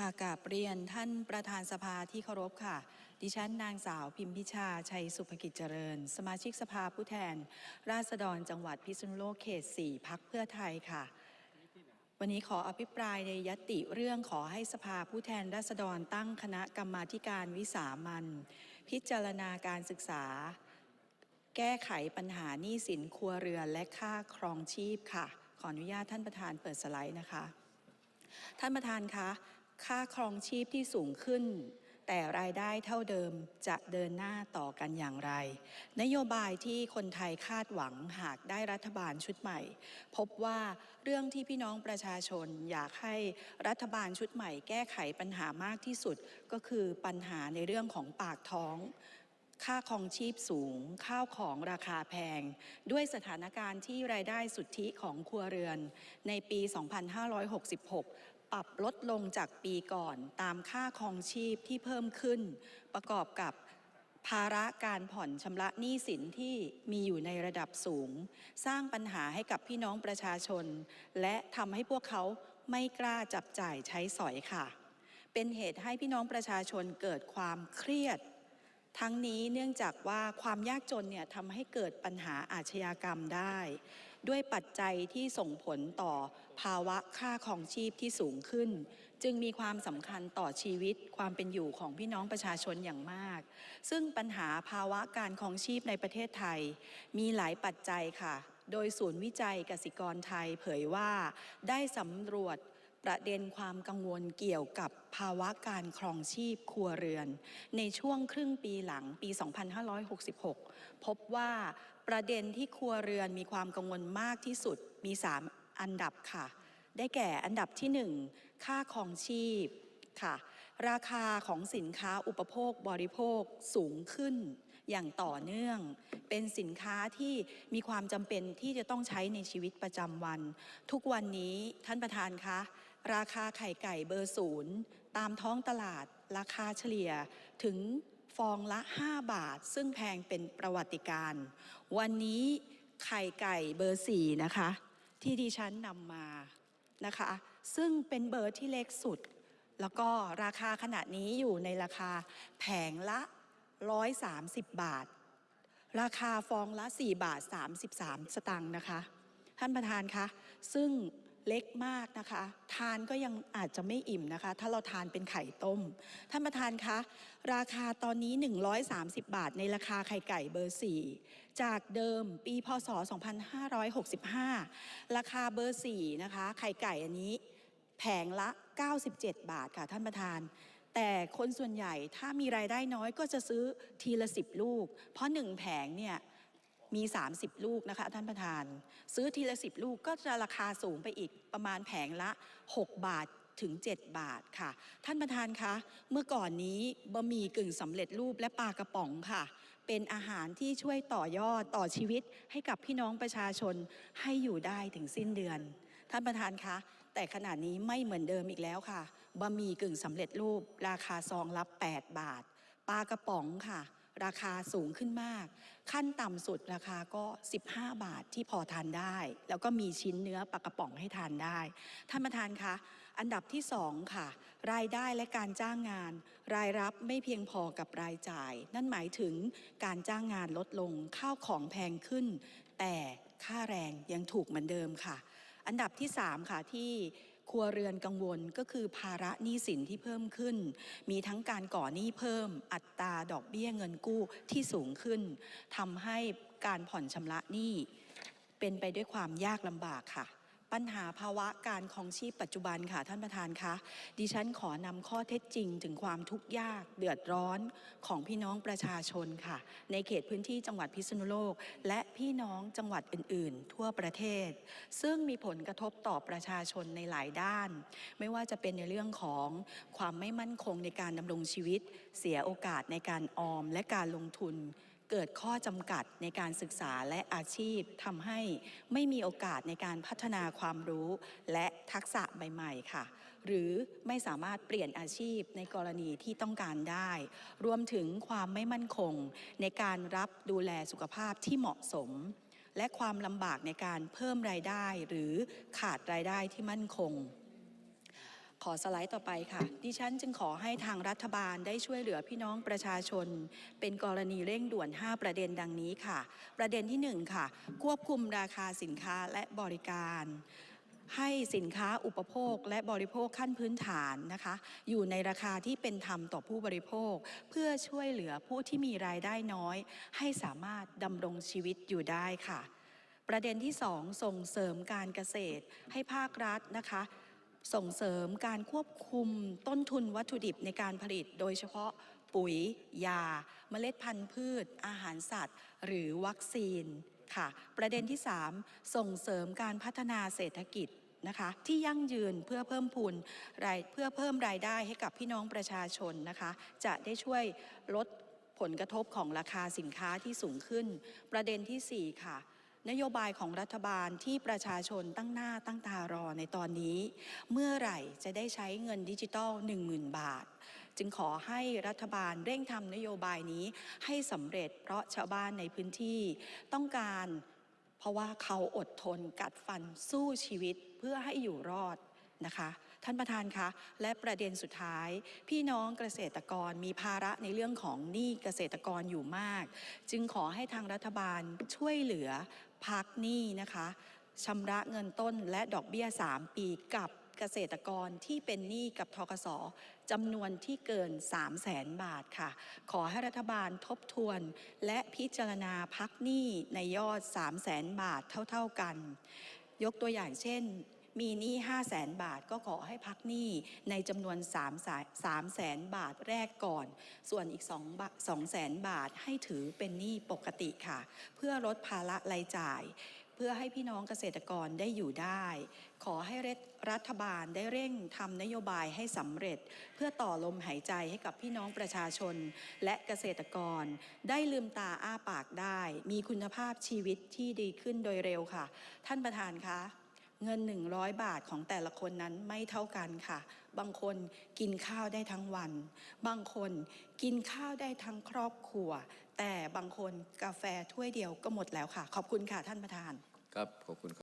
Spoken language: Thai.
ค่ะกราบเรียนท่านประธานสภาที่เคารพค่ะ ดิฉันนางสาวพิมพิชา ชัยสุภกิจเจริญ สมาชิกสภาผู้แทน ราษฎรจังหวัดพิษณุโลกเขต 4พักเพื่อไทยค่ะ วันนี้ขออภิปรายในยติเรื่องขอให้สภาผู้แทนราษฎรตั้งคณะกรรมาการวิสามันพิจารณาการศึกษา แก้ไขปัญหาหนี้สินครัวเรือนและค่าครองชีพค่ะ ขออนุญาตท่านประธานเปิดสไลด์นะคะ ท่านประธานคะ ค่าครองชีพที่สูงขึ้น แต่รายได้เท่าเดิมจะเดินหน้าต่อกันอย่างไร นโยบายที่คนไทยคาดหวังหากได้รัฐบาลชุดใหม่ พบว่าเรื่องที่พี่น้องประชาชนอยากให้รัฐบาลชุดใหม่ แก้ไขปัญหามากที่สุดก็คือปัญหาในเรื่องของปากท้องค่าครองชีพสูง ข้าวของราคาแพง ด้วยสถานการณ์ที่รายได้สุทธิของครัวเรือน ในปี 2566 ปรับลดลงจากปีก่อนตามค่าครองชีพที่เพิ่มขึ้น ประกอบกับภาระการผ่อนชำระหนี้สินที่มีอยู่ในระดับสูง สร้างปัญหาให้กับพี่น้องประชาชน และทำให้พวกเขาไม่กล้าจับจ่ายใช้สอยค่ะ เป็นเหตุให้พี่น้องประชาชนเกิดความเครียด ทั้งนี้เนื่องจากว่าความยากจนเนี่ยทำให้เกิดปัญหาอาชญากรรมได้ ด้วยปัจจัยที่ส่งผลต่อภาวะค่าของชีพที่สูงขึ้น จึงมีความสำคัญต่อชีวิตความเป็นอยู่ของพี่น้องประชาชนอย่างมาก ซึ่งปัญหาภาวะการครองชีพในประเทศไทย มีหลายปัจจัยค่ะ โดยศูนย์วิจัยกสิกรไทยเผยว่าได้สำรวจ ประเด็นความกังวลเกี่ยวกับภาวะการครองชีพครัวเรือน ในช่วงครึ่งปีหลังปี 2566 พบว่าประเด็นที่ครัวเรือนมีความกังวลมากที่สุดมี 3 อันดับค่ะ ได้แก่อันดับที่ 1 ค่าครองชีพค่ะ ราคาของสินค้าอุปโภคบริโภคสูงขึ้นอย่างต่อเนื่อง เป็นสินค้าที่มีความจำเป็นที่จะต้องใช้ในชีวิตประจำวัน ทุกวันนี้ท่านประธานคะ ราคาไข่ไก่เบอร์ศูนย์ตามท้องตลาดราคาเฉลี่ยถึงฟองละ 5 บาท ซึ่งแพงเป็นประวัติการ วันนี้ไข่ไก่เบอร์สี่นะคะ ที่ดิฉันนำมานะคะ ซึ่งเป็นเบอร์ที่เล็กสุด แล้วก็ราคาขณะนี้อยู่ในราคาแผงละ 130 บาท ราคาฟองละ 4 บาท 33 สตังค์นะคะ ท่านประธานคะ ซึ่ง เล็กมากนะคะ ทานก็ยังอาจจะไม่อิ่มนะคะ ถ้าเราทานเป็นไข่ต้ม ท่านประธานคะ ราคาตอนนี้ 130 บาทในราคาไข่ไก่เบอร์ 4 จากเดิมปีพศ 2565 ราคาเบอร์ 4 นะคะ ไข่ไก่อันนี้แผงละ 97 บาทค่ะท่านประธานแต่คนส่วนใหญ่ถ้ามีรายได้น้อยก็จะซื้อทีละ10ลูก เพราะ1แผงเนี่ย มี 30 ลูกนะคะท่านประธาน ซื้อทีละ 10 ลูกก็จะราคาสูงไปอีกประมาณแผงละ 6 บาทถึง 7 บาทค่ะ ท่านประธานคะ เมื่อก่อนนี้บะหมี่กึ่งสำเร็จรูปและปลากระป๋องค่ะ เป็นอาหารที่ช่วยต่อยอดต่อชีวิตให้กับพี่น้องประชาชนให้อยู่ได้ถึงสิ้นเดือน ท่านประธานคะ แต่ขณะนี้ไม่เหมือนเดิมอีกแล้วค่ะบะหมี่กึ่งสำเร็จรูป ราคาซองละ8บาท ปลากระป๋องค่ะ ราคาสูงขึ้นมาก ขั้นต่ำสุดราคาก็ 15 บาทที่พอทานได้ แล้วก็มีชิ้นเนื้อปลากระป๋องให้ทานได้ ท่านประธานคะ อันดับที่สองค่ะ รายได้และการจ้างงาน รายรับไม่เพียงพอกับรายจ่าย นั่นหมายถึงการจ้างงานลดลงข้าวของแพงขึ้น แต่ค่าแรงยังถูกเหมือนเดิมค่ะ อันดับที่ 3 ค่ะที่ ครัวเรือนกังวลก็คือภาระหนี้สินที่เพิ่มขึ้น มีทั้งการก่อหนี้เพิ่ม อัตราดอกเบี้ยเงินกู้ที่สูงขึ้นทำให้การผ่อนชำระหนี้เป็นไปด้วยความยากลำบากค่ะ ปัญหาภาวะการครองชีพปัจจุบันค่ะท่านประธานคะดิฉันขอนำข้อเท็จจริง ถึงความทุกข์ยากเดือดร้อนของพี่น้องประชาชนค่ะ ในเขตพื้นที่จังหวัดพิษณุโลก และพี่น้องจังหวัดอื่น ๆ ทั่วประเทศ ซึ่งมีผลกระทบต่อประชาชนในหลายด้าน ไม่ว่าจะเป็นในเรื่องของความไม่มั่นคงในการดำรงชีวิต เสียโอกาสในการออมและการลงทุน เกิดข้อจำกัดในการศึกษาและอาชีพทำให้ไม่มีโอกาสในการพัฒนาความรู้ และทักษะใหม่ๆค่ะ หรือไม่สามารถเปลี่ยนอาชีพในกรณีที่ต้องการได้ รวมถึงความไม่มั่นคง ในการรับดูแลสุขภาพที่เหมาะสม และความลำบากในการเพิ่มรายได้ หรือขาดรายได้ที่มั่นคง ขอสไลด์ต่อไปค่ะ ดิฉันจึงขอให้ทางรัฐบาลได้ช่วยเหลือพี่น้องประชาชน เป็นกรณีเร่งด่วน 5 ประเด็นดังนี้ค่ะ ประเด็นที่ 1 ค่ะ ควบคุมราคาสินค้าและบริการ ให้สินค้าอุปโภคและบริโภคขั้นพื้นฐานนะคะ อยู่ในราคาที่เป็นธรรมต่อผู้บริโภค เพื่อช่วยเหลือผู้ที่มีรายได้น้อย ให้สามารถดำรงชีวิตอยู่ได้ค่ะ ประเด็นที่ 2 ส่งเสริมการเกษตร ให้ภาครัฐนะคะ ส่งเสริมการควบคุมต้นทุนวัตถุดิบในการผลิต โดยเฉพาะปุ๋ย ยา เมล็ดพันธุ์พืช อาหารสัตว์ หรือวัคซีนค่ะ ประเด็นที่ 3 ส่งเสริมการพัฒนาเศรษฐกิจนะคะที่ยั่งยืนเพื่อเพิ่มพูนรายเพื่อเพิ่มรายได้ให้กับพี่น้องประชาชนนะคะ จะได้ช่วยลดผลกระทบของราคาสินค้าที่สูงขึ้น ประเด็นทีสี่4 ค่ะ นโยบายของรัฐบาลที่ประชาชนตั้งหน้าตั้งตารอในตอนนี้ เมื่อไหร่จะได้ใช้เงินดิจิตอล10,000 บาท จึงขอให้รัฐบาลเร่งทำนโยบายนี้ให้สำเร็จเพราะชาวบ้านในพื้นที่ต้องการเพราะว่าเขาอดทนกัดฟันสู้ชีวิตเพื่อให้อยู่รอดนะคะ ท่านประธานคะ และประเด็นสุดท้าย พี่น้องเกษตรกรมีภาระในเรื่องของหนี้เกษตรกรอยู่มาก จึงขอให้ทางรัฐบาลช่วยเหลือ พักหนี้นะคะชำระเงินต้นและดอกเบี้ย 3 ปีกับเกษตรกรที่เป็นหนี้กับทกสจำนวนที่เกิน 3 0 0แสนบาทค่ะ ขอให้รัฐบาลทบทวน และพิจารณาพักหนี้ในยอด 3 0 0แสนบาทเท่า ๆกัน ยกตัวอย่างเช่น มีหนี้5 0 0แสนบาทก็ขอให้พักหนี้ในจำนวน3 3แสนบาทแรกก่อน ส่วนอีก2บา2แสนบาทให้ถือเป็นหนี้ปกติค่ะ เพื่อลดภาระรายจ่าย เพื่อให้พี่น้องเกษตรกรได้อยู่ได้ ขอให้รัฐบาลได้เร่งทำนโยบายให้สำเร็จ เพื่อต่อลมหายใจให้กับพี่น้องประชาชน และเกษตรกร ได้ลืมตาอ้าปากได้ มีคุณภาพชีวิตที่ดีขึ้นโดยเร็วค่ะ ท่านประธานคะ เงิน 100 บาทของแต่ละคนนั้นไม่เท่ากันค่ะ บางคนกินข้าวได้ทั้งวัน บางคนกินข้าวได้ทั้งครอบครัว แต่บางคนกาแฟถ้วยเดียวก็หมดแล้วค่ะ ขอบคุณค่ะท่านประธาน ครับขอบคุณครับ